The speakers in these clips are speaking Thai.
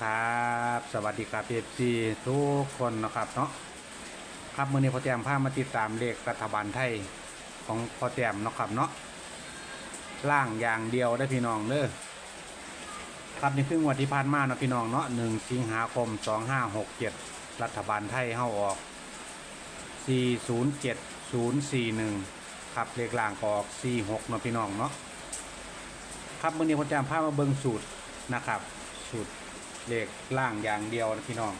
ครับ สวัสดีครับเอฟซีทุกคนนะครับเนาะครับมือนี้พอแต้มพามาติดตามเลขรัฐบาลไทยของพอแต้มนะครับเนาะล่างอย่างเดียวได้พี่น้องเด้อครับในี่คืองวดที่ผ่านมาเนาะพี่น้องเนาะหนึ่งสิงหาคมสองห้าหกเจ็ดรัฐบาลไทยเข้าออกสี่ศูนย์เจ็ดศูนย์สี่หนึ่งครับเลขล่างออกสี่หกเนาะพี่น้องเนาะครับมือนี้พอแต้มพามาเบิ่งสูตรนะครับสูตร เลขล่างอย่างเดียวนะพี่น้อง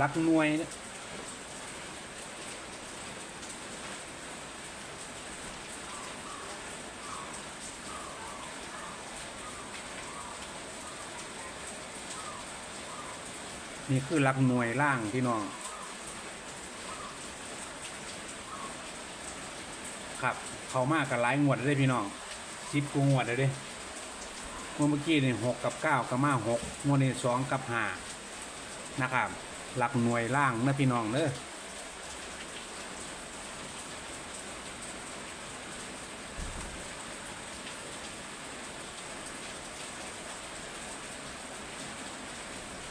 ลักหน่วยเนี่ยนี่คือลักหน่วยล่างพี่น้อง ครับ เขามากกับหลายงวดเลยพี่น้องสิบกูงวดเลยด้ เมื่อกี้นี่หกกับเก้ากับมาหกงวดนี้สองกับห้านะครับ หลักหน่วยล่างนะพี่น้องเด้อ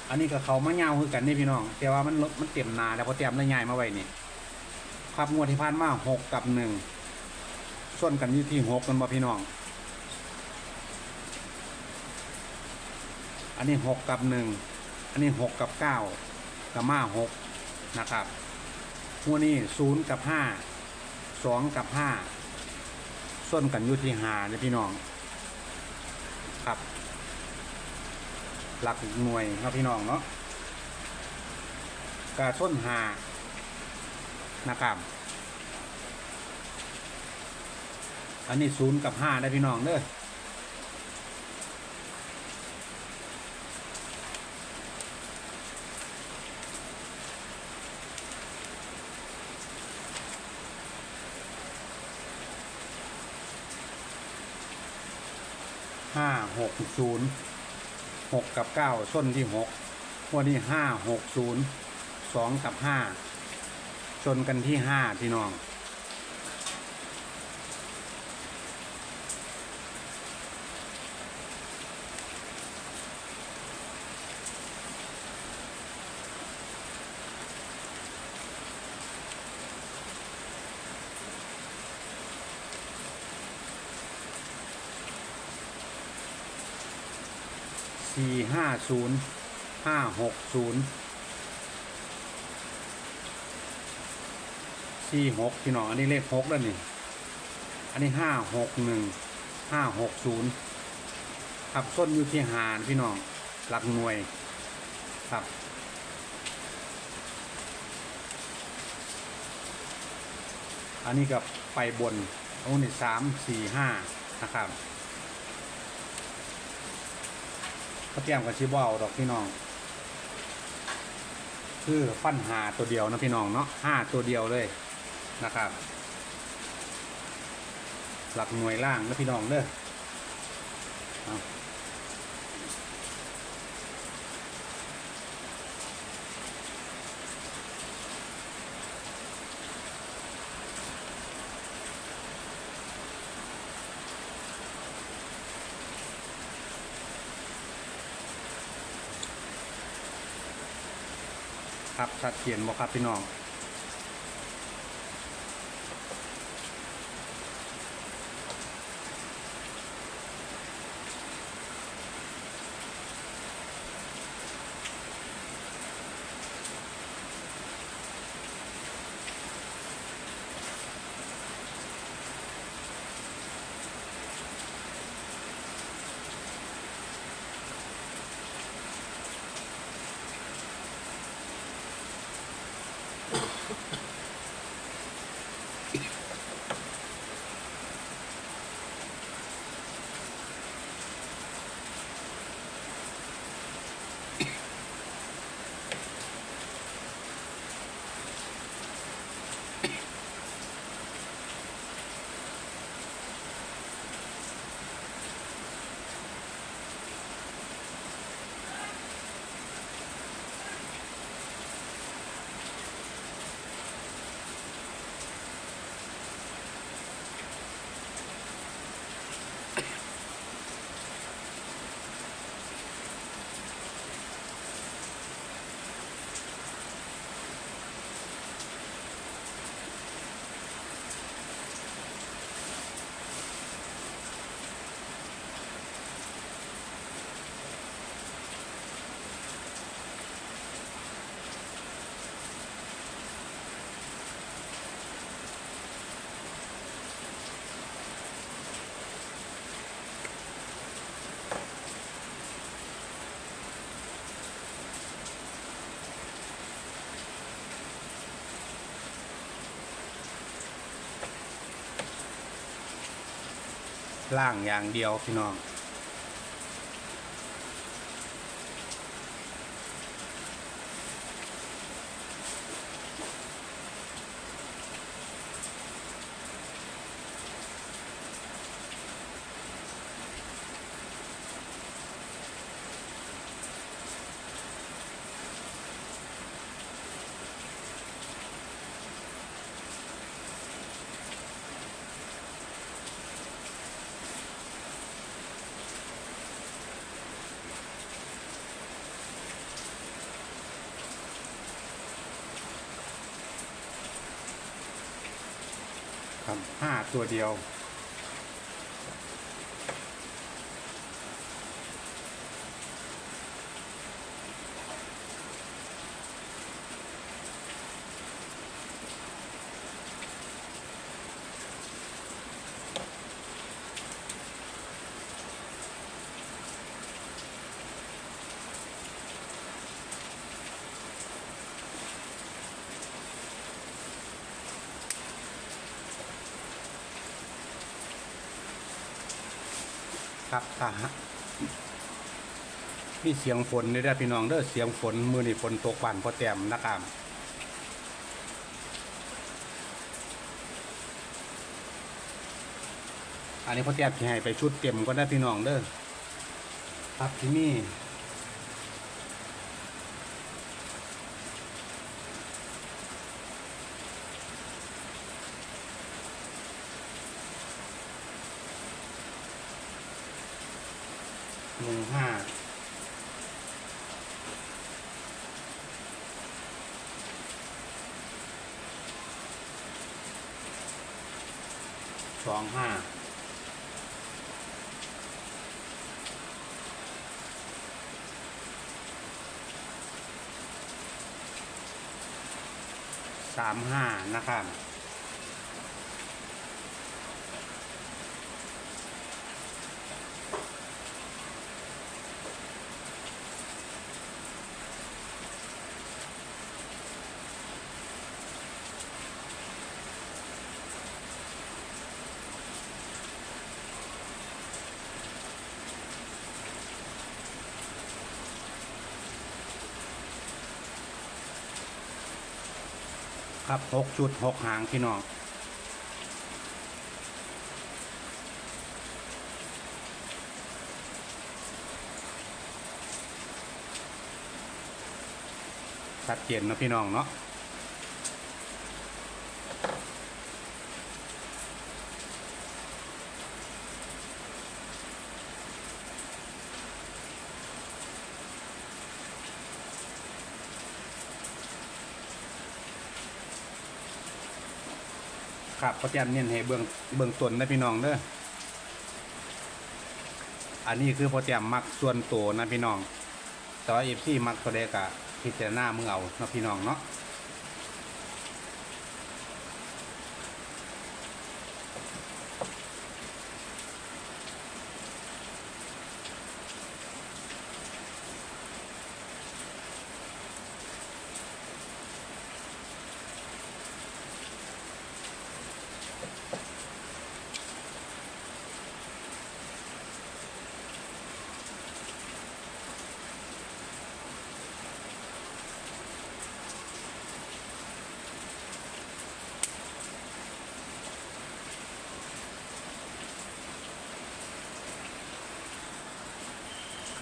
อันนี้ก็เขามาเงาคือกันนี่พี่น้อง แต่ว่ามันลดมันเต็มนาแล้วพอเตรียมแล้วใหญ่มาไว้นี่ครับงวดที่ผ่านมาหกกับหนึ่งส่วนกันอยู่ที่หกกันบ่พี่น้อง อันนี้หกกับหนึ่งอันนี้หกกับเก้ากับมาหกนะครับหัวนี้ศูนย์กับห้าสองกับห้าส่วนกันยูทีหาเนี่ยพี่น้องครับ หลักหน่วยเนาะพี่น้องเนาะกรส้นหานะครับอันนี้ศูนย์กับห้าได้พี่น้องเด้อ ห้าหกศูนย์หกกับเก้าส้นที่หกวันนี้ห้าหกศูนย์สองกับห้าชนกันที่ห้าพี่น้อง สี่ห้าศูนย์ห้าหกศูนย์สี่หกพี่น้องอันนี้เลขหกแล้วนี่ อันนี้ห้าหกหนึ่งห้าหกศูนย์ครับส้นอยู่ที่หารพี่น้องหลักหน่วยครับอันนี้ก็ไปบนอันนี้สามสี่ห้านะครับ เขาเตรียมกับชิบเอาดอกพี่น้อง คือฟันหาตัวเดียวนะพี่น้องเนาะห้าตัวเดียวเลยนะครับ หลักหน่วยล่างนะพี่น้องเด้อ ครับชัดเจนบ่ครับพี่น้อง ล่างอย่างเดียวพี่น้อง ห้าตัวเดียว ครับตามีเสียงฝนนี่ได้พี่น้องเด้อเสียงฝนมือนี่ฝนตกบ้านพอแต้มนะครับอันนี้พอแต้มที่ให้ไปชุดเต็มก็ได้พี่น้องเด้อครับที่นี่ หนึ่งห้าสองห้าสามห้านะครับ ครับหกจุดหกหางพี่น้องชัดเจนนะพี่น้องเนาะ ครับพระเจ้มเน้นให้เบื้องเบื้องต้นนะพี่น้องเด้ออันนี้คือพอแจมมักส่วนตัวนะพี่น้องแต่ว่าเอฟซีมักตัวเด็กอะพิจารณามึงเอานาะพี่น้องเนาะ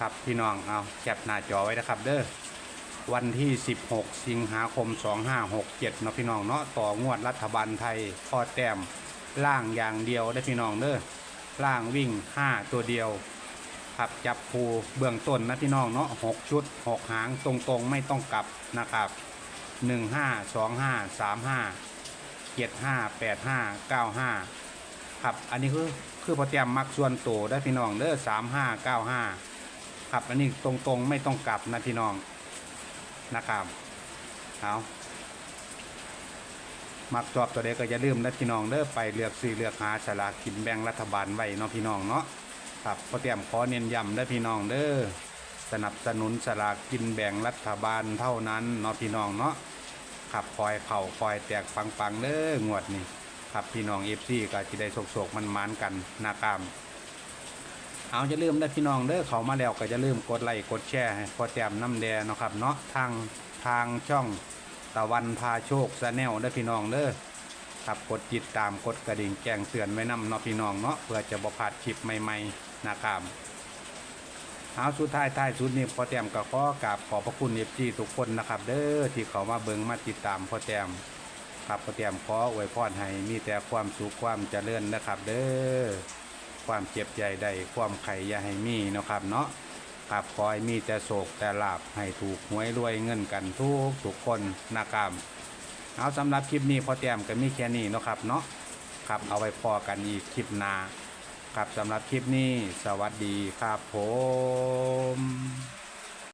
ครับพี่น้องเอาแคปหน้าจอไว้นะครับ เด้อวันที่ 16 สิงหาคม 2567เนาะพี่น้องเนาะต่องวดรัฐบาลไทยพอแต้มล่างอย่างเดียวได้พี่น้องเด้อล่างวิ่ง 5 ตัวเดียวครับจับภูเบื้องต้นนะพี่น้องเนาะ6ชุด 6 หางตรงๆ ไม่ต้องกลับนะครับ1 5 2 5 3 5 7 5 8 5 9 5ครับอันนี้คือคือพอเตรียมมักส่วนโตได้พี่น้องเด้อ3 5 9 5 ครับ อันนี้ตรงๆไม่ต้องกลับนะพี่น้องนะครับเอามักชอบตัวเด็กก็อย่าลืมนะพี่น้องเด้อไปเลือกซื้อเลือกหาฉลากกินแบ่งรัฐบาลไว้เนาะพี่น้องเนาะครับพอเตรียมขอเน้นย้ำได้อพี่น้องเด้อสนับสนุนสลากกินแบ่งรัฐบาลเท่านั้นเนาะพี่น้องเนาะขับคอยเข่าคอยแตกฟังฟังๆเด้องวดนี้ครับพี่น้องเอฟซีก็จะได้โศกๆมันมานกันนะครับ เอาจะลืมได้พี่น้องเด้อเขามาแล้วก็จะลืมกดไลค์กดแชร์พอแต้มน้ำแดงเนาะครับเนาะทางทางช่องตะวันพาโชคซาแนลได้พี่น้องเด้อครับกดติดตามกดกระดิ่งแจ้งเตือนไว้นำเนาะพี่น้องเนาะเพื่อจะบ่พลาดคลิปใหม่ๆนะครับเอาสุดท้ายท้ายสุดนี้พอแต้มก็ขอกราบขอบพระคุณเอฟซีทุกคนนะครับ เด้อที่เขามาเบิ่งมาติดตามพอแต้มครับพอแต้มขออวยพรให้มีแต่ความสุขความเจริญนะครับ เด้อ ความเจ็บใจใดความไข่ยาให้มีเนาะครับเนาะครับคอยมีแต่โศกแต่ลาบให้ถูกหวยรวยเงินกันทุกทุกคนนะครับเอาสำหรับคลิปนี้พอแต้มกันมีแค่นี้เนาะครับเนาะครับเอาไว้พอกันอีกคลิปหน้าครับสำหรับคลิปนี้สวัสดีครับผม